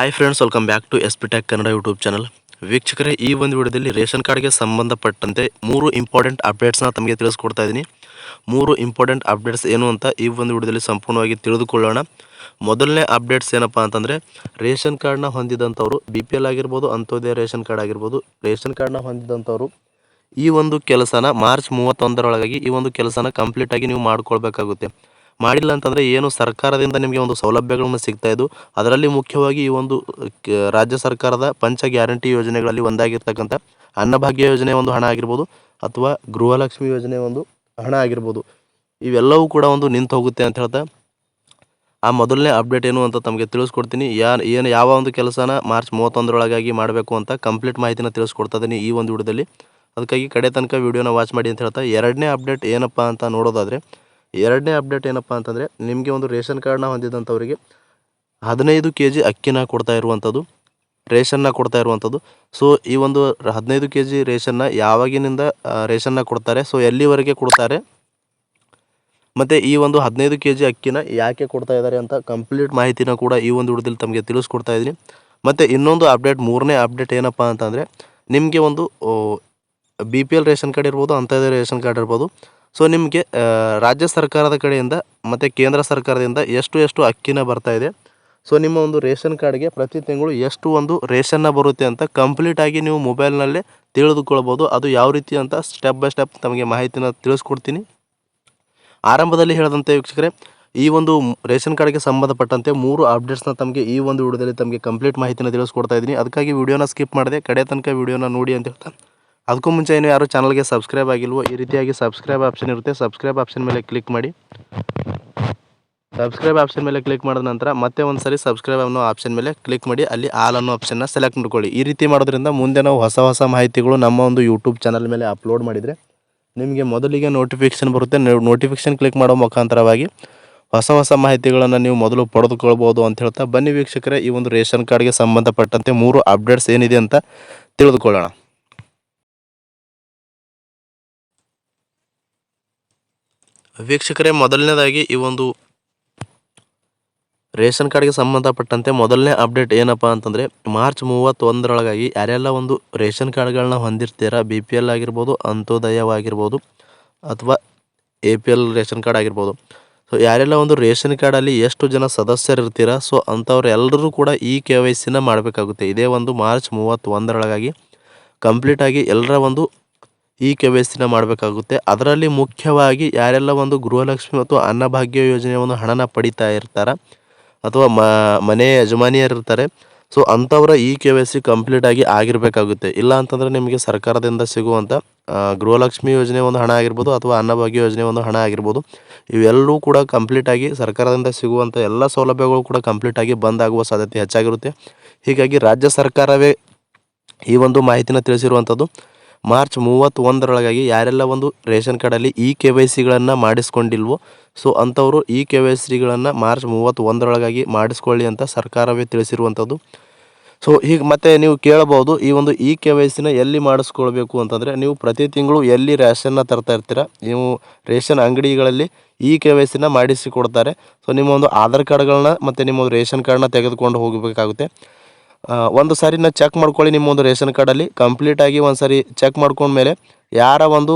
Hi friends welcome back to S P Tak Kannada YouTube channel ವೀಕ್ಷಕರೇ, ಈ ಒಂದು ವಿಡಿಯೋದಲ್ಲಿ ರೇಷನ್ ಕಾರ್ಡ್ಗೆ ಸಂಬಂಧಪಟ್ಟಂತೆ ಮೂರು ಇಂಪಾರ್ಟೆಂಟ್ ಅಪ್ಡೇಟ್ಸ್ನ ತಮಗೆ ತಿಳಿಸ್ಕೊಡ್ತಾ ಇದ್ದೀನಿ. ಮೂರು ಇಂಪಾರ್ಟೆಂಟ್ ಅಪ್ಡೇಟ್ಸ್ ಏನು ಅಂತ ಈ ಒಂದು ವಿಡಿಯೋದಲ್ಲಿ ಸಂಪೂರ್ಣವಾಗಿ ತಿಳಿದುಕೊಳ್ಳೋಣ. ಮೊದಲನೇ ಅಪ್ಡೇಟ್ಸ್ ಏನಪ್ಪ ಅಂತಂದರೆ, ರೇಷನ್ ಕಾರ್ಡ್ನ ಹೊಂದಿದಂಥವ್ರು ಬಿ ಪಿ ಎಲ್ ಆಗಿರ್ಬೋದು ಅಂತ್ಯೋದಯ ರೇಷನ್ ಕಾರ್ಡ್ ಆಗಿರ್ಬೋದು, ರೇಷನ್ ಕಾರ್ಡ್ನ ಹೊಂದಿದಂಥವ್ರು ಈ ಒಂದು ಕೆಲಸನ ಮಾರ್ಚ್ ಮೂವತ್ತೊಂದರೊಳಗಾಗಿ ಈ ಒಂದು ಕೆಲಸನ ಕಂಪ್ಲೀಟಾಗಿ ನೀವು ಮಾಡ್ಕೊಳ್ಬೇಕಾಗುತ್ತೆ. ಮಾಡಿಲ್ಲ ಅಂತಂದರೆ ಏನು ಸರ್ಕಾರದಿಂದ ನಿಮಗೆ ಒಂದು ಸೌಲಭ್ಯಗಳನ್ನು ಸಿಗ್ತಾ ಇದ್ದು, ಅದರಲ್ಲಿ ಮುಖ್ಯವಾಗಿ ಈ ಒಂದು ರಾಜ್ಯ ಸರ್ಕಾರದ ಪಂಚ ಗ್ಯಾರಂಟಿ ಯೋಜನೆಗಳಲ್ಲಿ ಒಂದಾಗಿರ್ತಕ್ಕಂಥ ಅನ್ನಭಾಗ್ಯ ಯೋಜನೆ ಒಂದು ಹಣ ಆಗಿರ್ಬೋದು, ಅಥವಾ ಗೃಹಲಕ್ಷ್ಮಿ ಯೋಜನೆ ಒಂದು ಹಣ ಆಗಿರ್ಬೋದು, ಇವೆಲ್ಲವೂ ಕೂಡ ಒಂದು ನಿಂತು ಹೋಗುತ್ತೆ ಅಂತ ಹೇಳ್ತಾ, ಆ ಮೊದಲನೇ ಅಪ್ಡೇಟ್ ಏನು ಅಂತ ತಮಗೆ ತಿಳಿಸ್ಕೊಡ್ತೀನಿ. ಯಾ, ಏನು ಯಾವ ಒಂದು ಕೆಲಸನ ಮಾರ್ಚ್ ಮೂವತ್ತೊಂದರೊಳಗಾಗಿ ಮಾಡಬೇಕು ಅಂತ ಕಂಪ್ಲೀಟ್ ಮಾಹಿತಿನ ತಿಳಿಸ್ಕೊಡ್ತಾ ಇದ್ದೀನಿ ಈ ಒಂದು ವಿಡಿಯೋದಲ್ಲಿ. ಅದಕ್ಕಾಗಿ ಕಡೆ ತನಕ ವಿಡಿಯೋನ ವಾಚ್ ಮಾಡಿ ಅಂತ ಹೇಳ್ತಾ, ಎರಡನೇ ಅಪ್ಡೇಟ್ ಏನಪ್ಪ ಅಂತ ನೋಡೋದಾದರೆ ಎರಡನೇ ಅಪ್ಡೇಟ್ ಏನಪ್ಪ ಅಂತಂದರೆ, ನಿಮಗೆ ಒಂದು ರೇಷನ್ ಕಾರ್ಡ್ನ ಹೊಂದಿದಂಥವರಿಗೆ ಹದಿನೈದು ಕೆ ಜಿ ಅಕ್ಕಿನ ಕೊಡ್ತಾ ಇರುವಂಥದ್ದು, ರೇಷನ್ನ ಕೊಡ್ತಾ ಇರುವಂಥದ್ದು. ಸೊ ಈ ಒಂದು ಹದಿನೈದು ಕೆ ಜಿ ರೇಷನ್ನ ಯಾವಾಗಿನಿಂದ ರೇಷನ್ನ ಕೊಡ್ತಾರೆ? ಸೊ ಎಲ್ಲಿವರೆಗೆ ಕೊಡ್ತಾರೆ? ಮತ್ತು ಈ ಒಂದು ಹದಿನೈದು ಕೆ ಜಿ ಅಕ್ಕಿನ ಯಾಕೆ ಕೊಡ್ತಾ ಇದ್ದಾರೆ ಅಂತ ಕಂಪ್ಲೀಟ್ ಮಾಹಿತಿನ ಕೂಡ ಈ ಒಂದು ವಿಡಿಯೋದಲ್ಲಿ ತಮಗೆ ತಿಳಿಸ್ಕೊಡ್ತಾ ಇದ್ದೀನಿ. ಮತ್ತು ಇನ್ನೊಂದು ಅಪ್ಡೇಟ್, ಮೂರನೇ ಅಪ್ಡೇಟ್ ಏನಪ್ಪ ಅಂತಂದರೆ, ನಿಮಗೆ ಒಂದು B P L ration card ಇರ್ಬೋದು, ಅಂಥದ್ದೇ ರೇಷನ್ ಕಾರ್ಡ್ ಇರ್ಬೋದು. ಸೊ ನಿಮಗೆ ರಾಜ್ಯ ಸರ್ಕಾರದ ಕಡೆಯಿಂದ ಮತ್ತು ಕೇಂದ್ರ ಸರ್ಕಾರದಿಂದ ಎಷ್ಟು ಎಷ್ಟು ಅಕ್ಕಿನ ಬರ್ತಾ ಇದೆ? ಸೊ ನಿಮ್ಮ ಒಂದು ರೇಷನ್ ಕಾರ್ಡ್ಗೆ ಪ್ರತಿ ತಿಂಗಳು ಎಷ್ಟು ಒಂದು ರೇಷನ್ನ ಬರುತ್ತೆ ಅಂತ ಕಂಪ್ಲೀಟಾಗಿ ನೀವು ಮೊಬೈಲ್ನಲ್ಲೇ ತಿಳಿದುಕೊಳ್ಬೋದು. ಅದು ಯಾವ ರೀತಿ ಅಂತ ಸ್ಟೆಪ್ ಬೈ ಸ್ಟೆಪ್ ತಮಗೆ ಮಾಹಿತಿನ ತಿಳಿಸ್ಕೊಡ್ತೀನಿ. ಆರಂಭದಲ್ಲಿ ಹೇಳಿದಂತೆ ವೀಕ್ಷಕರೇ, ಈ ಒಂದು ರೇಷನ್ ಕಾರ್ಡ್ಗೆ ಸಂಬಂಧಪಟ್ಟಂತೆ ಮೂರು ಅಪ್ಡೇಟ್ಸ್ನ ತಮಗೆ ಈ ಒಂದು ವಿಡಿಯೋದಲ್ಲಿ ತಮಗೆ ಕಂಪ್ಲೀಟ್ ಮಾಹಿತಿನ ತಿಳಿಸ್ಕೊಡ್ತಾ ಇದ್ದೀನಿ. ಅದಕ್ಕಾಗಿ ವಿಡಿಯೋನ ಸ್ಕಿಪ್ ಮಾಡಿದೆ ಕಡೆ ತನಕ ವಿಡಿಯೋನ ನೋಡಿ ಅಂತ ಹೇಳ್ತಾ ಅದಕ್ಕೂ ಮುಂಚೆ ಏನು ಯಾರು ಚಾನಲ್ಗೆ ಸಬ್ಸ್ಕ್ರೈಬ್ ಆಗಿಲ್ವೋ, ಈ ರೀತಿಯಾಗಿ ಸಬ್ಸ್ಕ್ರೈಬ್ ಆಪ್ಷನ್ ಇರುತ್ತೆ. ಸಬ್ಸ್ಕ್ರೈಬ್ ಆಪ್ಷನ್ ಮೇಲೆ ಕ್ಲಿಕ್ ಮಾಡಿ. ಸಬ್ಸ್ಕ್ರೈಬ್ ಆಪ್ಷನ್ ಮೇಲೆ ಕ್ಲಿಕ್ ಮಾಡಿದ ನಂತರ ಮತ್ತೆ ಒಂದು ಸರಿ ಸಬ್ಸ್ಕ್ರೈಬ್ ಅನ್ನೋ ಆಪ್ಷನ್ ಮೇಲೆ ಕ್ಲಿಕ್ ಮಾಡಿ, ಅಲ್ಲಿ ಆಲ್ ಅನ್ನೋ ಆಪ್ಷನ್ನ ಸೆಲೆಕ್ಟ್ ಮಾಡ್ಕೊಳ್ಳಿ. ಈ ರೀತಿ ಮಾಡೋದ್ರಿಂದ ಮುಂದೆ ನಾವು ಹೊಸ ಹೊಸ ಮಾಹಿತಿಗಳು ನಮ್ಮ ಒಂದು ಯೂಟ್ಯೂಬ್ ಚಾನಲ್ ಮೇಲೆ ಅಪ್ಲೋಡ್ ಮಾಡಿದರೆ ನಿಮಗೆ ಮೊದಲಿಗೆ ನೋಟಿಫಿಕೇಶನ್ ಬರುತ್ತೆ. ನೋಟಿಫಿಕೇಷನ್ ಕ್ಲಿಕ್ ಮಾಡೋ ಮುಖಾಂತರವಾಗಿ ಹೊಸ ಹೊಸ ಮಾಹಿತಿಗಳನ್ನು ನೀವು ಮೊದಲು ಪಡೆದುಕೊಳ್ಬೋದು ಅಂತ ಹೇಳ್ತಾ ಬನ್ನಿ ವೀಕ್ಷಕರೇ. ಈ ಒಂದು ರೇಷನ್ ಕಾರ್ಡ್ಗೆ ಸಂಬಂಧಪಟ್ಟಂತೆ ಮೂರು ಅಪ್ಡೇಟ್ಸ್ ಏನಿದೆ ಅಂತ ತಿಳಿದುಕೊಳ್ಳೋಣ. ವೀಕ್ಷಕರೇ, ಮೊದಲನೇದಾಗಿ ಈ ಒಂದು ರೇಷನ್ ಕಾರ್ಡ್ಗೆ ಸಂಬಂಧಪಟ್ಟಂತೆ ಮೊದಲನೇ ಅಪ್ಡೇಟ್ ಏನಪ್ಪ ಅಂತಂದರೆ, ಮಾರ್ಚ್ ಮೂವತ್ತೊಂದರೊಳಗಾಗಿ ಯಾರೆಲ್ಲ ಒಂದು ರೇಷನ್ ಕಾರ್ಡ್ಗಳನ್ನ ಹೊಂದಿರ್ತೀರಾ, ಬಿ ಪಿ ಎಲ್ ಆಗಿರ್ಬೋದು, ಅಂತ್ಯೋದಯವಾಗಿರ್ಬೋದು, ಅಥವಾ A P L ration card ಆಗಿರ್ಬೋದು, ಸೊ ಯಾರೆಲ್ಲ ಒಂದು ರೇಷನ್ ಕಾರ್ಡಲ್ಲಿ ಎಷ್ಟು ಜನ ಸದಸ್ಯರು ಇರ್ತೀರಾ ಸೊ ಅಂಥವ್ರು ಎಲ್ಲರೂ ಕೂಡ ಈ ಕೆ ವೈ ಸಿನ ಮಾಡಬೇಕಾಗುತ್ತೆ. ಇದೇ ಒಂದು ಮಾರ್ಚ್ ಮೂವತ್ತೊಂದರೊಳಗಾಗಿ ಕಂಪ್ಲೀಟಾಗಿ ಎಲ್ಲರ ಒಂದು ಈ ಕೆ ವೈ ಮಾಡಬೇಕಾಗುತ್ತೆ. ಅದರಲ್ಲಿ ಮುಖ್ಯವಾಗಿ ಯಾರೆಲ್ಲ ಒಂದು ಗೃಹಲಕ್ಷ್ಮಿ ಮತ್ತು ಅನ್ನಭಾಗ್ಯ ಯೋಜನೆಯ ಒಂದು ಹಣನ ಪಡಿತಾ ಇರ್ತಾರ? ಅಥವಾ ಮನೆ ಯಜಮಾನಿಯರು ಇರ್ತಾರೆ. ಸೊ ಅಂಥವರ ಈ ಕೆ ವೈ ಸಿ ಕಂಪ್ಲೀಟಾಗಿ ಆಗಿರಬೇಕಾಗುತ್ತೆ. ಇಲ್ಲ ಅಂತಂದರೆ ನಿಮಗೆ ಸರ್ಕಾರದಿಂದ ಸಿಗುವಂಥ ಗೃಹಲಕ್ಷ್ಮಿ ಯೋಜನೆ ಒಂದು ಹಣ ಆಗಿರ್ಬೋದು ಅಥವಾ ಅನ್ನಭಾಗ್ಯ ಯೋಜನೆ ಒಂದು ಹಣ ಆಗಿರ್ಬೋದು, ಇವೆಲ್ಲವೂ ಕೂಡ ಕಂಪ್ಲೀಟಾಗಿ ಸರ್ಕಾರದಿಂದ ಸಿಗುವಂಥ ಎಲ್ಲ ಸೌಲಭ್ಯಗಳು ಕೂಡ ಕಂಪ್ಲೀಟಾಗಿ ಬಂದ್ ಆಗುವ ಸಾಧ್ಯತೆ ಹೆಚ್ಚಾಗಿರುತ್ತೆ. ಹೀಗಾಗಿ ರಾಜ್ಯ ಸರ್ಕಾರವೇ ಈ ಒಂದು ಮಾಹಿತಿನ ತಿಳಿಸಿರುವಂಥದ್ದು. ಮಾರ್ಚ್ ಮೂವತ್ತೊಂದರೊಳಗಾಗಿ ಯಾರೆಲ್ಲ ಒಂದು ರೇಷನ್ ಕಾರ್ಡಲ್ಲಿ ಇ ಕೆ ವೈ ಸಿಗಳನ್ನು ಮಾಡಿಸ್ಕೊಂಡಿಲ್ವೋ, ಸೊ ಅಂಥವರು ಇ ಕೆ ವೈ ಸಿಗಳನ್ನು ಮಾರ್ಚ್ ಮೂವತ್ತೊಂದರೊಳಗಾಗಿ ಮಾಡಿಸ್ಕೊಳ್ಳಿ ಅಂತ ಸರ್ಕಾರವೇ ತಿಳಿಸಿರುವಂಥದ್ದು. ಸೊ ಹೀಗೆ ಮತ್ತೆ ನೀವು ಕೇಳಬಹುದು, ಈ ಒಂದು ಇ ಕೆ ವೈ ಸಿನ ಎಲ್ಲಿ ಮಾಡಿಸ್ಕೊಳ್ಬೇಕು ಅಂತಂದರೆ, ನೀವು ಪ್ರತಿ ತಿಂಗಳು ಎಲ್ಲಿ ರೇಷನ್ನ ತರ್ತಾ ಇರ್ತೀರ, ನೀವು ರೇಷನ್ ಅಂಗಡಿಗಳಲ್ಲಿ ಇ ಕೆ ವೈ ಸಿನ ಮಾಡಿಸಿಕೊಡ್ತಾರೆ. ಸೊ ನಿಮ್ಮ ಒಂದು ಆಧಾರ್ ಕಾರ್ಡ್ಗಳನ್ನ ಮತ್ತು ನಿಮ್ಮ ಒಂದು ರೇಷನ್ ಕಾರ್ಡ್ನ ತೆಗೆದುಕೊಂಡು ಹೋಗಬೇಕಾಗುತ್ತೆ. ಒಂದು ಸಾರಿ ನಾ ಚೆಕ್ ಮಾಡ್ಕೊಳ್ಳಿ ನಿಮ್ಮ ಒಂದು ರೇಷನ್ ಕಾರ್ಡಲ್ಲಿ ಕಂಪ್ಲೀಟಾಗಿ ಒಂದು ಸಾರಿ ಚೆಕ್ ಮಾಡ್ಕೊಂಡ್ಮೇಲೆ ಯಾರ ಒಂದು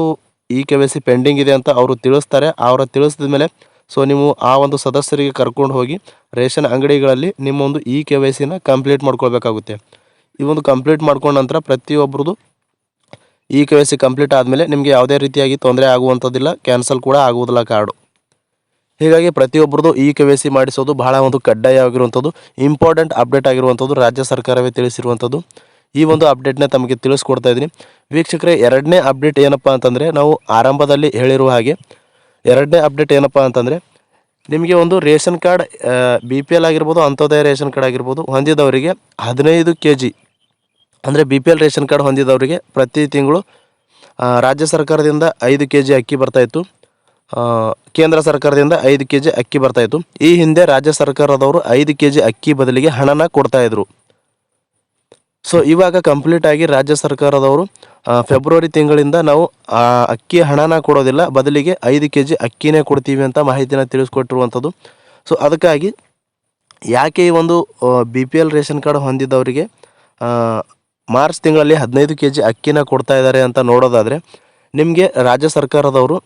E K Y C pending ಇದೆ ಅಂತ ಅವರು ತಿಳಿಸ್ತಾರೆ. ಅವರ ತಿಳಿಸಿದ ಮೇಲೆ ಸೊ ನೀವು ಆ ಒಂದು ಸದಸ್ಯರಿಗೆ ಕರ್ಕೊಂಡು ಹೋಗಿ ರೇಷನ್ ಅಂಗಡಿಗಳಲ್ಲಿ ನಿಮ್ಮ ಒಂದು ಇ ಕೆ ವೈ ಸಿನ ಕಂಪ್ಲೀಟ್ ಮಾಡ್ಕೊಳ್ಬೇಕಾಗುತ್ತೆ. ಈ ಒಂದು ಕಂಪ್ಲೀಟ್ ಮಾಡ್ಕೊಂಡ ನಂತರ ಪ್ರತಿಯೊಬ್ಬರದು E K Y C complete ಆದಮೇಲೆ ನಿಮಗೆ ಯಾವುದೇ ರೀತಿಯಾಗಿ ತೊಂದರೆ ಆಗುವಂಥದ್ದಿಲ್ಲ. ಕ್ಯಾನ್ಸಲ್ ಕೂಡ ಆಗುವುದಿಲ್ಲ ಕಾರ್ಡು ಹೀಗಾಗಿ ಪ್ರತಿಯೊಬ್ಬರದು ಇ ಕೆ ವೈ ಸಿ ಮಾಡಿಸೋದು ಬಹಳ ಒಂದು ಕಡ್ಡಾಯ ಆಗಿರುವಂಥದ್ದು ಇಂಪಾರ್ಟೆಂಟ್ ಅಪ್ಡೇಟ್ ಆಗಿರುವಂಥದ್ದು ರಾಜ್ಯ ಸರ್ಕಾರವೇ ತಿಳಿಸಿರುವಂಥದ್ದು. ಈ ಒಂದು ಅಪ್ಡೇಟ್ನ ತಮಗೆ ತಿಳಿಸ್ಕೊಡ್ತಾ ಇದ್ದೀನಿ. ವೀಕ್ಷಕರೇ, ಎರಡನೇ ಅಪ್ಡೇಟ್ ಏನಪ್ಪ ಅಂತಂದರೆ, ನಾವು ಆರಂಭದಲ್ಲಿ ಹೇಳಿರುವ ಹಾಗೆ, ಎರಡನೇ ಅಪ್ಡೇಟ್ ಏನಪ್ಪ ಅಂತಂದರೆ, ನಿಮಗೆ ಒಂದು ration card B P L ಆಗಿರ್ಬೋದು, ಅಂತ್ಯೋದಯ ರೇಷನ್ ಕಾರ್ಡ್ ಆಗಿರ್ಬೋದು, ಹೊಂದಿದವರಿಗೆ ಹದಿನೈದು ಕೆ ಜಿ ಅಂದರೆ B P L ration card ಹೊಂದಿದವರಿಗೆ ಪ್ರತಿ ತಿಂಗಳು ರಾಜ್ಯ ಸರ್ಕಾರದಿಂದ ಐದು ಕೆ ಜಿ ಅಕ್ಕಿ ಬರ್ತಾಯಿತ್ತು ಕೇಂದ್ರ ಸರ್ಕಾರದಿಂದ ಐದು ಕೆ ಜಿ ಅಕ್ಕಿ ಬರ್ತಾಯಿತ್ತು ಈ ಹಿಂದೆ ರಾಜ್ಯ ಸರ್ಕಾರದವರು ಐದು ಕೆ ಜಿ ಅಕ್ಕಿ ಬದಲಿಗೆ ಹಣನ ಕೊಡ್ತಾಯಿದ್ರು ಸೊ ಇವಾಗ ಕಂಪ್ಲೀಟ್ ಆಗಿ ರಾಜ್ಯ ಸರ್ಕಾರದವರು ಫೆಬ್ರವರಿ ತಿಂಗಳಿಂದ ನಾವು ಅಕ್ಕಿ ಹಣನ ಕೊಡೋದಿಲ್ಲ, ಬದಲಿಗೆ ಐದು ಕೆ ಜಿ ಅಕ್ಕಿನೇ ಕೊಡ್ತೀವಿ ಅಂತ ಮಾಹಿತಿನ ತಿಳಿಸ್ಕೊಟ್ಟಿರುವಂಥದ್ದು. ಸೊ ಅದಕ್ಕಾಗಿ ಯಾಕೆ ಈ ಒಂದು B P L ration card ಹೊಂದಿದ್ದವರಿಗೆ March ತಿಂಗಳಲ್ಲಿ ಹದಿನೈದು ಕೆ ಜಿ ಅಕ್ಕಿನ ಕೊಡ್ತಾ ಇದ್ದಾರೆ ಅಂತ ನೋಡೋದಾದರೆ, ನಿಮಗೆ ರಾಜ್ಯ ಸರ್ಕಾರದವರು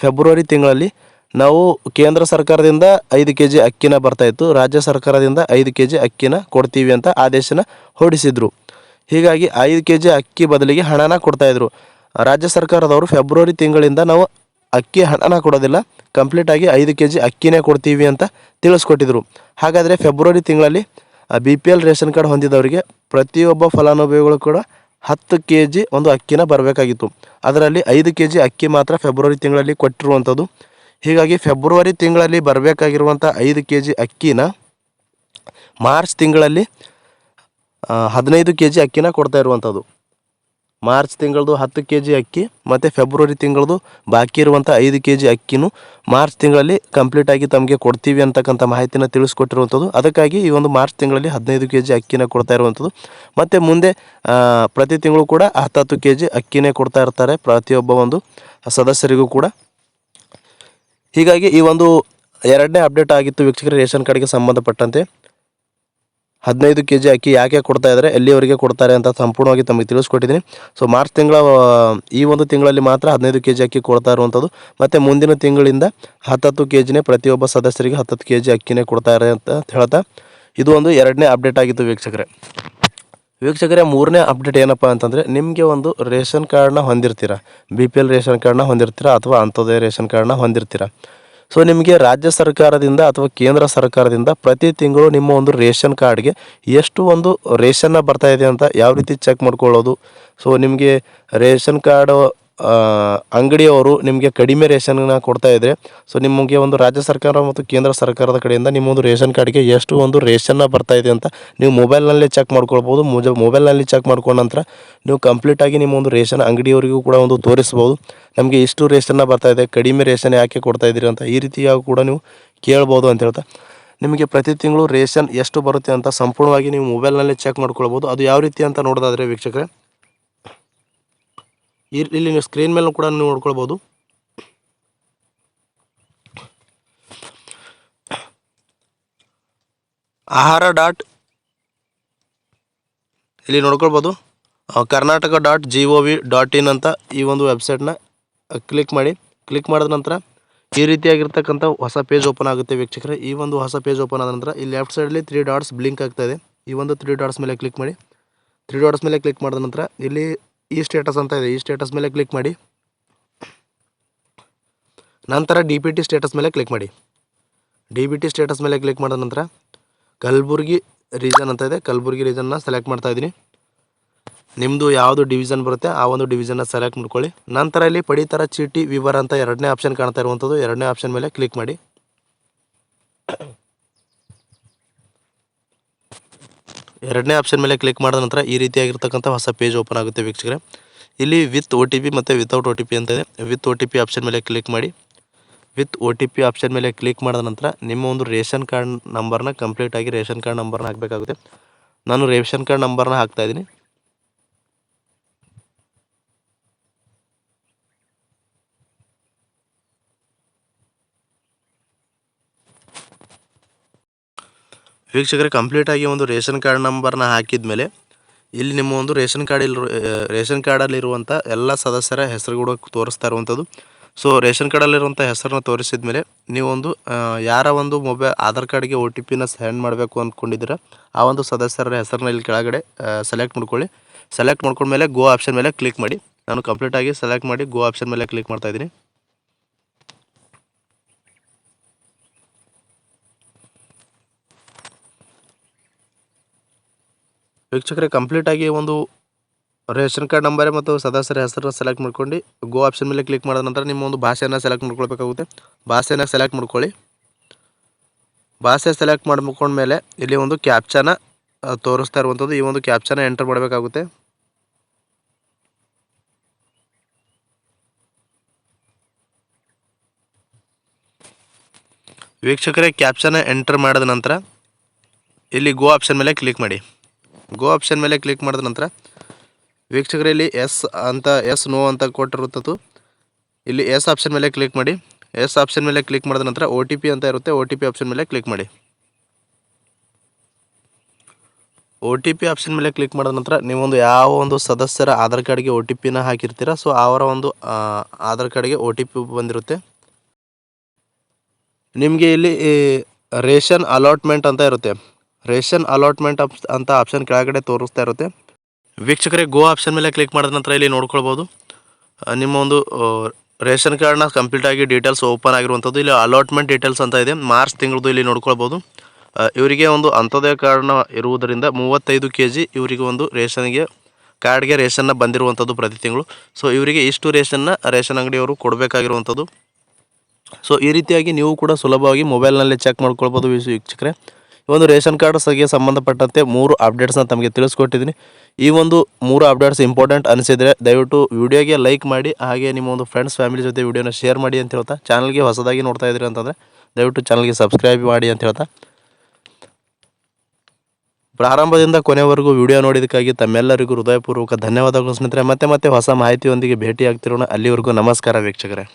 ಫೆಬ್ರವರಿ ತಿಂಗಳಲ್ಲಿ ನಾವು ಕೇಂದ್ರ ಸರ್ಕಾರದಿಂದ ಐದು ಕೆ ಜಿ ಅಕ್ಕಿನ ಬರ್ತಾಯಿತ್ತು ರಾಜ್ಯ ಸರ್ಕಾರದಿಂದ ಐದು ಕೆ ಜಿ ಅಕ್ಕಿನ ಕೊಡ್ತೀವಿ ಅಂತ ಆದೇಶನ ಹೊರಡಿಸಿದ್ರು. ಹೀಗಾಗಿ ಐದು ಕೆ ಜಿ ಅಕ್ಕಿ ಬದಲಿಗೆ ಹಣನ ಕೊಡ್ತಾಯಿದ್ರು ರಾಜ್ಯ ಸರ್ಕಾರದವರು ಫೆಬ್ರವರಿ ತಿಂಗಳಿಂದ ನಾವು ಅಕ್ಕಿ ಹಣನ ಕೊಡೋದಿಲ್ಲ. ಕಂಪ್ಲೀಟಾಗಿ ಐದು ಕೆ ಜಿ ಅಕ್ಕಿನೇ ಕೊಡ್ತೀವಿ ಅಂತ ತಿಳಿಸ್ಕೊಟ್ಟಿದ್ರು. ಹಾಗಾದರೆ ಫೆಬ್ರವರಿ ತಿಂಗಳಲ್ಲಿ B P L ration card ಹೊಂದಿದವರಿಗೆ ಪ್ರತಿಯೊಬ್ಬ ಫಲಾನುಭವಿಗಳು ಕೂಡ ಹತ್ತು ಕೆ ಜಿ ಒಂದು ಅಕ್ಕಿನ ಬರಬೇಕಾಗಿತ್ತು. ಅದರಲ್ಲಿ ಐದು ಕೆ ಜಿ ಅಕ್ಕಿ ಮಾತ್ರ ಫೆಬ್ರವರಿ ತಿಂಗಳಲ್ಲಿ ಕೊಟ್ಟಿರುವಂಥದ್ದು. ಹೀಗಾಗಿ ಫೆಬ್ರವರಿ ತಿಂಗಳಲ್ಲಿ ಬರಬೇಕಾಗಿರುವಂಥ ಐದು ಕೆ ಜಿ ಅಕ್ಕಿನ ಮಾರ್ಚ್ ತಿಂಗಳಲ್ಲಿ ಹದಿನೈದು ಕೆ ಜಿ ಅಕ್ಕಿನ ಕೊಡ್ತಾ ಇರುವಂಥದ್ದು. ಮಾರ್ಚ್ ತಿಂಗಳದು ಹತ್ತು ಕೆ ಜಿ ಅಕ್ಕಿ, ಮತ್ತು ಫೆಬ್ರವರಿ ತಿಂಗಳದು ಬಾಕಿ ಇರುವಂಥ ಐದು ಕೆ ಜಿ ಅಕ್ಕಿನೂ ಮಾರ್ಚ್ ತಿಂಗಳಲ್ಲಿ ಕಂಪ್ಲೀಟಾಗಿ ತಮಗೆ ಕೊಡ್ತೀವಿ ಅಂತಕ್ಕಂಥ ಮಾಹಿತಿನ ತಿಳಿಸ್ಕೊಟ್ಟಿರುವಂಥದ್ದು. ಅದಕ್ಕಾಗಿ ಈ ಒಂದು ಮಾರ್ಚ್ ತಿಂಗಳಲ್ಲಿ ಹದಿನೈದು ಕೆ ಜಿ ಅಕ್ಕಿನ ಕೊಡ್ತಾ ಇರುವಂಥದ್ದು. ಮತ್ತು ಮುಂದೆ ಪ್ರತಿ ತಿಂಗಳು ಕೂಡ ಹತ್ತತ್ತು ಕೆ ಜಿ ಅಕ್ಕಿನೇ ಕೊಡ್ತಾ ಇರ್ತಾರೆ ಪ್ರತಿಯೊಬ್ಬ ಒಂದು ಸದಸ್ಯರಿಗೂ ಕೂಡ. ಹೀಗಾಗಿ ಈ ಒಂದು ಎರಡನೇ ಅಪ್ಡೇಟ್ ಆಗಿತ್ತು ವೀಕ್ಷಕರ ರೇಷನ್ ಕಾರ್ಡ್ಗೆ ಸಂಬಂಧಪಟ್ಟಂತೆ. ಹದಿನೈದು ಕೆ ಜಿ ಅಕ್ಕಿ ಯಾಕೆ ಕೊಡ್ತಾ ಇದ್ದಾರೆ ಎಲ್ಲಿವರೆಗೆ ಕೊಡ್ತಾರೆ ಅಂತ ಸಂಪೂರ್ಣವಾಗಿ ತಮಗೆ ತಿಳಿಸ್ಕೊಟ್ಟಿದ್ದೀನಿ. ಸೊ ಮಾರ್ಚ್ ತಿಂಗಳ ಈ ಒಂದು ತಿಂಗಳಲ್ಲಿ ಮಾತ್ರ ಹದಿನೈದು ಕೆ ಜಿ ಅಕ್ಕಿ ಕೊಡ್ತಾ ಇರುವಂಥದ್ದು. ಮತ್ತು ಮುಂದಿನ ತಿಂಗಳಿಂದ ಹತ್ತತ್ತು ಕೆ ಜಿನೇ ಪ್ರತಿಯೊಬ್ಬ ಸದಸ್ಯರಿಗೆ ಹತ್ತತ್ತು ಕೆ ಜಿ ಅಕ್ಕಿನೇ ಕೊಡ್ತಾ ಇದ್ದಾರೆ ಅಂತ ಹೇಳ್ತಾ, ಇದು ಒಂದು ಎರಡನೇ ಅಪ್ಡೇಟ್ ಆಗಿತ್ತು ವೀಕ್ಷಕರೆ. ವೀಕ್ಷಕರೆ, ಮೂರನೇ ಅಪ್ಡೇಟ್ ಏನಪ್ಪ ಅಂತಂದರೆ, ನಿಮಗೆ ಒಂದು ರೇಷನ್ ಕಾರ್ಡ್ನ ಹೊಂದಿರ್ತೀರ? ಬಿ ಪಿ ಎಲ್ ರೇಷನ್ ಕಾರ್ಡ್ನ ಹೊಂದಿರ್ತೀರಾ ಅಥವಾ ಅಂತ್ಯೋದಯ ರೇಷನ್ ಕಾರ್ಡ್ನ ಹೊಂದಿರ್ತೀರ? ಸೊ ನಿಮಗೆ ರಾಜ್ಯ ಸರ್ಕಾರದಿಂದ ಅಥವಾ ಕೇಂದ್ರ ಸರ್ಕಾರದಿಂದ ಪ್ರತಿ ತಿಂಗಳು ನಿಮ್ಮ ಒಂದು ರೇಷನ್ ಕಾರ್ಡ್ಗೆ ಎಷ್ಟು ಒಂದು ರೇಷನ್ನ ಬರ್ತಾ ಇದೆ ಅಂತ ಯಾವ ರೀತಿ ಚೆಕ್ ಮಾಡ್ಕೊಳ್ಳೋದು? ಸೊ ನಿಮಗೆ ರೇಷನ್ ಕಾರ್ಡ್ ಅಂಗಡಿಯವರು ನಿಮಗೆ ಕಡಿಮೆ ರೇಷನ್ನ ಕೊಡ್ತಾ ಇದ್ದರೆ ಸೊ ನಿಮಗೆ ಒಂದು ರಾಜ್ಯ ಸರ್ಕಾರ ಮತ್ತು ಕೇಂದ್ರ ಸರ್ಕಾರದ ಕಡೆಯಿಂದ ನಿಮ್ಮ ಒಂದು ರೇಷನ್ ಕಾರ್ಡ್ಗೆ ಎಷ್ಟು ಒಂದು ರೇಷನ್ನ ಬರ್ತಾ ಇದೆ ಅಂತ ನೀವು ಮೊಬೈಲ್ನಲ್ಲೇ ಚೆಕ್ ಮಾಡ್ಕೊಳ್ಬೋದು, ಮುಜ, ಮೊಬೈಲ್ನಲ್ಲಿ ಚೆಕ್ ಮಾಡ್ಕೊಂಡ ನಂತರ ನೀವು ಕಂಪ್ಲೀಟಾಗಿ ನಿಮ್ಮ ಒಂದು ರೇಷನ್ ಅಂಗಡಿಯವರಿಗೂ ಕೂಡ ಒಂದು ತೋರಿಸ್ಬೋದು. ನಮಗೆ ಇಷ್ಟು ರೇಷನ್ನ ಬರ್ತಾ ಇದೆ, ಕಡಿಮೆ ರೇಷನ್ ಯಾಕೆ ಕೊಡ್ತಾ ಇದ್ದೀರಿ ಅಂತ ಈ ರೀತಿಯಾಗಿ ಕೂಡ ನೀವು ಕೇಳ್ಬೋದು ಅಂತ ಹೇಳ್ತಾ. ನಿಮಗೆ ಪ್ರತಿ ತಿಂಗಳು ರೇಷನ್ ಎಷ್ಟು ಬರುತ್ತೆ ಅಂತ ಸಂಪೂರ್ಣವಾಗಿ ನೀವು ಮೊಬೈಲ್ನಲ್ಲೇ ಚೆಕ್ ಮಾಡ್ಕೊಳ್ಬೋದು. ಅದು ಯಾವ ರೀತಿ ಅಂತ ನೋಡೋದಾದರೆ ವೀಕ್ಷಕರೇ ಇಲ್ಲಿ ನೀವು ಸ್ಕ್ರೀನ್ ಮೇಲೂ ಕೂಡ ನೀವು ನೋಡ್ಕೊಳ್ಬೋದು. ಆಹಾರ ಡಾಟ್ ಇಲ್ಲಿ ನೋಡ್ಕೊಳ್ಬೋದು. Karnataka dot G O V dot in ಅಂತ ಈ ಒಂದು ವೆಬ್ಸೈಟ್ನ ಕ್ಲಿಕ್ ಮಾಡಿ. ಕ್ಲಿಕ್ ಮಾಡಿದ ನಂತರ ಈ ರೀತಿಯಾಗಿರ್ತಕ್ಕಂಥ ಹೊಸ ಪೇಜ್ ಓಪನ್ ಆಗುತ್ತೆ ವೀಕ್ಷಕರೇ. ಈ ಒಂದು ಹೊಸ ಪೇಜ್ ಓಪನ್ ಆದ ನಂತರ ಈ ಲೆಫ್ಟ್ ಸೈಡಲ್ಲಿ ತ್ರೀ ಡಾಟ್ಸ್ ಬ್ಲಿಂಕ್ ಇದೆ. ಈ ಒಂದು ತ್ರೀ ಡಾಟ್ಸ್ ಮೇಲೆ ಕ್ಲಿಕ್ ಮಾಡಿ. ತ್ರೀ ಡಾಟ್ಸ್ ಮೇಲೆ ಕ್ಲಿಕ್ ಮಾಡಿದ ನಂತರ ಇಲ್ಲಿ ಈ ಸ್ಟೇಟಸ್ ಅಂತ ಇದೆ. ಈ ಸ್ಟೇಟಸ್ ಮೇಲೆ ಕ್ಲಿಕ್ ಮಾಡಿ. ನಂತರ ಡಿ ಪಿ ಟಿ ಸ್ಟೇಟಸ್ ಮೇಲೆ ಕ್ಲಿಕ್ ಮಾಡಿ. ಡಿ ಬಿ ಟಿ ಸ್ಟೇಟಸ್ ಮೇಲೆ ಕ್ಲಿಕ್ ಮಾಡಿದ ನಂತರ ಕಲಬುರ್ಗಿ ರೀಜನ್ ಅಂತ ಇದೆ. ಕಲಬುರ್ಗಿ ರೀಜನ್ನ ಸೆಲೆಕ್ಟ್ ಮಾಡ್ತಾ ಇದ್ದೀನಿ. ನಿಮ್ಮದು ಯಾವುದು ಡಿವಿಷನ್ ಬರುತ್ತೆ ಆ ಒಂದು ಡಿವಿಷನ್ನ ಸೆಲೆಕ್ಟ್ ಮಾಡ್ಕೊಳ್ಳಿ. ನಂತರ ಇಲ್ಲಿ ಪಡಿತರ ಚೀಟಿ ವಿವರ ಅಂತ ಎರಡನೇ ಆಪ್ಷನ್ ಕಾಣ್ತಾ ಇರುವಂಥದ್ದು. ಎರಡನೇ ಆಪ್ಷನ್ ಮೇಲೆ ಕ್ಲಿಕ್ ಮಾಡಿ. ಎರಡನೇ ಆಪ್ಷನ್ ಮೇಲೆ ಕ್ಲಿಕ್ ಮಾಡಿದ ನಂತರ ಈ ರೀತಿಯಾಗಿರ್ತಕ್ಕಂಥ ಹೊಸ ಪೇಜ್ ಓಪನ್ ಆಗುತ್ತೆ ವೀಕ್ಷಕರೇ. ಇಲ್ಲಿ ವಿತ್ ಒ ಟಿ ಪಿ ಮತ್ತು ವಿತೌಟ್ ಒ ಟಿ ಪಿ ಅಂತ ಇದೆ. With O T P option ಮೇಲೆ ಕ್ಲಿಕ್ ಮಾಡಿ. With O T P option ಮೇಲೆ ಕ್ಲಿಕ್ ಮಾಡಿದ ನಂತರ ನಿಮ್ಮ ಒಂದು ರೇಷನ್ ಕಾರ್ಡ್ ನಂಬರ್ನ ಕಂಪ್ಲೀಟಾಗಿ ರೇಷನ್ ಕಾರ್ಡ್ ನಂಬರ್ನ ಹಾಕಬೇಕಾಗುತ್ತೆ. ನಾನು ರೇಷನ್ ಕಾರ್ಡ್ ನಂಬರ್ನ ಹಾಕ್ತಾ ವೀಕ್ಷಕರೇ ಕಂಪ್ಲೀಟಾಗಿ ಒಂದು ರೇಷನ್ ಕಾರ್ಡ್ ನಂಬರ್ನ ಹಾಕಿದ ಮೇಲೆ ಇಲ್ಲಿ ನಿಮ್ಮ ಒಂದು ರೇಷನ್ ಕಾರ್ಡ್ ಇಲ್ಲಿ ರೇಷನ್ ಕಾರ್ಡಲ್ಲಿರುವಂಥ ಎಲ್ಲ ಸದಸ್ಯರ ಹೆಸರುಗಳು ತೋರಿಸ್ತಾ ಇರುವಂಥದ್ದು ಸೊ ರೇಷನ್ ಕಾರ್ಡಲ್ಲಿರುವಂಥ ಹೆಸರನ್ನ ತೋರಿಸಿದ ಮೇಲೆ ನೀವೊಂದು ಯಾರ ಒಂದು ಮೊಬೈಲ್, ಆಧಾರ್ ಕಾರ್ಡ್ಗೆ ಒ ಟಿ ಪಿನ ಸೆಂಡ್ ಮಾಡಬೇಕು ಅಂದ್ಕೊಂಡಿದ್ದೀರ ಆ ಒಂದು ಸದಸ್ಯರ ಹೆಸರನ್ನ ಇಲ್ಲಿ ಕೆಳಗಡೆ ಸೆಲೆಕ್ಟ್ ಮಾಡ್ಕೊಳ್ಳಿ. ಸೆಲೆಕ್ಟ್ ಮಾಡ್ಕೊಂಡ್ಮೇಲೆ ಗೋ ಆಪ್ಷನ್ ಮೇಲೆ ಕ್ಲಿಕ್ ಮಾಡಿ. ನಾನು ಕಂಪ್ಲೀಟಾಗಿ ಸೆಲೆಕ್ಟ್ ಮಾಡಿ ಗೋ ಆಪ್ಷನ್ ಮೇಲೆ ಕ್ಲಿಕ್ ಮಾಡ್ತಾ ವೀಕ್ಷಕರೇ ಕಂಪ್ಲೀಟಾಗಿ ಒಂದು ರೇಷನ್ ಕಾರ್ಡ್ ನಂಬರ್ ಮತ್ತು ಸದಸ್ಯರ ಹೆಸರನ್ನ ಸೆಲೆಕ್ಟ್ ಮಾಡ್ಕೊಂಡು ಗೋ ಆಪ್ಷನ್ ಮೇಲೆ ಕ್ಲಿಕ್ ಮಾಡಿದ ನಂತರ ನಿಮ್ಮ ಒಂದು ಭಾಷೆಯನ್ನು ಸೆಲೆಕ್ಟ್ ಮಾಡ್ಕೊಳ್ಬೇಕಾಗುತ್ತೆ. ಭಾಷೆಯನ್ನು ಸೆಲೆಕ್ಟ್ ಮಾಡ್ಕೊಳ್ಳಿ. ಭಾಷೆ ಸೆಲೆಕ್ಟ್ ಮಾಡ್ಕೊಂಡ್ಮೇಲೆ ಇಲ್ಲಿ ಒಂದು ಕ್ಯಾಪ್ಚಾನ ತೋರಿಸ್ತಾ ಇರುವಂಥದ್ದು ಈ ಒಂದು ಕ್ಯಾಪ್ಚಾನ ಎಂಟರ್ ಮಾಡಬೇಕಾಗುತ್ತೆ. ವೀಕ್ಷಕರೇ ಕ್ಯಾಪ್ಷನ್ ಎಂಟರ್ ಮಾಡಿದ ನಂತರ ಇಲ್ಲಿ ಗೋ ಆಪ್ಷನ್ ಮೇಲೆ ಕ್ಲಿಕ್ ಮಾಡಿ. ಗೋ ಆಪ್ಷನ್ ಮೇಲೆ ಕ್ಲಿಕ್ ಮಾಡಿದ ನಂತರ ವೀಕ್ಷಕರಲ್ಲಿ ಎಸ್ ಅಂತ ಎಸ್ ನೋ ಅಂತ ಕೊಟ್ಟಿರುತ್ತದ್ದು. ಇಲ್ಲಿ ಎಸ್ ಆಪ್ಷನ್ ಮೇಲೆ ಕ್ಲಿಕ್ ಮಾಡಿ. ಎಸ್ ಆಪ್ಷನ್ ಮೇಲೆ ಕ್ಲಿಕ್ ಮಾಡಿದ ನಂತರ ಒ ಟಿ ಪಿ ಅಂತ ಇರುತ್ತೆ. ಒ ಟಿ ಪಿ ಆಪ್ಷನ್ ಮೇಲೆ ಕ್ಲಿಕ್ ಮಾಡಿ. ಒ ಟಿ ಪಿ ಆಪ್ಷನ್ ಮೇಲೆ ಕ್ಲಿಕ್ ಮಾಡಿದ ನಂತರ ನೀವೊಂದು ಯಾವ ಒಂದು ಸದಸ್ಯರ ಆಧಾರ್ ಕಾರ್ಡ್ಗೆ ಒ ಟಿ ಪಿನ ಹಾಕಿರ್ತೀರ? ಸೊ ಅವರ ಒಂದು ಆಧಾರ್ ಕಾರ್ಡ್ಗೆ ಒ ಟಿ ಪಿ ಬಂದಿರುತ್ತೆ. ನಿಮಗೆ ಇಲ್ಲಿ ರೇಷನ್ ಅಲಾಟ್ಮೆಂಟ್ ಅಂತ ಇರುತ್ತೆ. ರೇಷನ್ ಅಲಾಟ್ಮೆಂಟ್ ಅಪ್ ಅಂತ ಆಪ್ಷನ್ ಕೆಳಗಡೆ ತೋರಿಸ್ತಾ ಇರುತ್ತೆ. ವೀಕ್ಷಕರೇ ಗೋ ಆಪ್ಷನ್ ಮೇಲೆ ಕ್ಲಿಕ್ ಮಾಡಿದ ನಂತರ ಇಲ್ಲಿ ನೋಡ್ಕೊಳ್ಬೋದು. ನಿಮ್ಮ ಒಂದು ರೇಷನ್ ಕಾರ್ಡ್ನ ಕಂಪ್ಲೀಟ್ ಆಗಿ ಡೀಟೇಲ್ಸ್ ಓಪನ್ ಆಗಿರುವಂಥದ್ದು. ಇಲ್ಲಿ ಅಲಾಟ್ಮೆಂಟ್ ಡೀಟೇಲ್ಸ್ ಅಂತ ಇದೆ. ಮಾರ್ಚ್ ತಿಂಗಳದ್ದು ಇಲ್ಲಿ ನೋಡ್ಕೊಳ್ಬೋದು. ಇವರಿಗೆ ಒಂದು ಅಂತ್ಯೋದಯ ಕಾರ್ಡ್ನ ಇರುವುದರಿಂದ ಮೂವತ್ತೈದು ಕೆ ಜಿ ಇವರಿಗೆ ಒಂದು ರೇಷನ್ಗೆ ಕಾರ್ಡ್ಗೆ ರೇಷನ್ನ ಬಂದಿರುವಂಥದ್ದು ಪ್ರತಿ ತಿಂಗಳು. ಸೊ ಇವರಿಗೆ ಇಷ್ಟು ರೇಷನ್ನ ರೇಷನ್ ಅಂಗಡಿಯವರು ಕೊಡಬೇಕಾಗಿರುವಂಥದ್ದು. ಸೊ ಈ ರೀತಿಯಾಗಿ ನೀವು ಕೂಡ ಸುಲಭವಾಗಿ ಮೊಬೈಲ್ನಲ್ಲಿ ಚೆಕ್ ಮಾಡ್ಕೊಳ್ಬೋದು ವೀಕ್ಷ- ವೀಕ್ಷಕರೇ. ಈ ಒಂದು ರೇಷನ್ ಕಾರ್ಡ್ ಕಾರ್ಡ್ಸ್ಗೆ ಸಂಬಂಧಪಟ್ಟಂತೆ ಮೂರು ಅಪ್ಡೇಟ್ಸ್ನ ತಮಗೆ ತಿಳಿಸ್ಕೊಟ್ಟಿದ್ದೀನಿ. ಈ ಒಂದು ಮೂರು ಅಪ್ಡೇಟ್ಸ್ ಇಂಪಾರ್ಟೆಂಟ್ ಅನಿಸಿದರೆ ದಯವಿಟ್ಟು ವಿಡಿಯೋಗೆ ಲೈಕ್ ಮಾಡಿ, ಹಾಗೆ ನಿಮ್ಮ ಒಂದು ಫ್ರೆಂಡ್ಸ್ ಫ್ಯಾಮಿಲಿ ಜೊತೆ ವಿಡಿಯೋನ ಶೇರ್ ಮಾಡಿ ಅಂತ ಹೇಳ್ತಾ ಚಾನಲ್ಗೆ ಹೊಸದಾಗಿ ನೋಡ್ತಾ ಇದ್ದೀರಿ ಅಂತಂದರೆ ದಯವಿಟ್ಟು ಚಾನಲ್ಗೆ ಸಬ್ಸ್ಕ್ರೈಬ್ ಮಾಡಿ ಅಂತ ಹೇಳ್ತಾ. ಪ್ರಾರಂಭದಿಂದ ಕೊನೆವರೆಗೂ ವಿಡಿಯೋ ನೋಡಿದ್ದಕ್ಕಾಗಿ ತಮ್ಮೆಲ್ಲರಿಗೂ ಹೃದಯಪೂರ್ವಕ ಧನ್ಯವಾದಗಳು ಸ್ನೇಹಿತರೆ. ಮತ್ತೆ ಮತ್ತೆ ಹೊಸ ಮಾಹಿತಿಯೊಂದಿಗೆ ಭೇಟಿ ಭೇಟಿಯಾಗ್ತಿರೋಣ. ಅಲ್ಲಿವರೆಗೂ ನಮಸ್ಕಾರ ವೀಕ್ಷಕರೇ.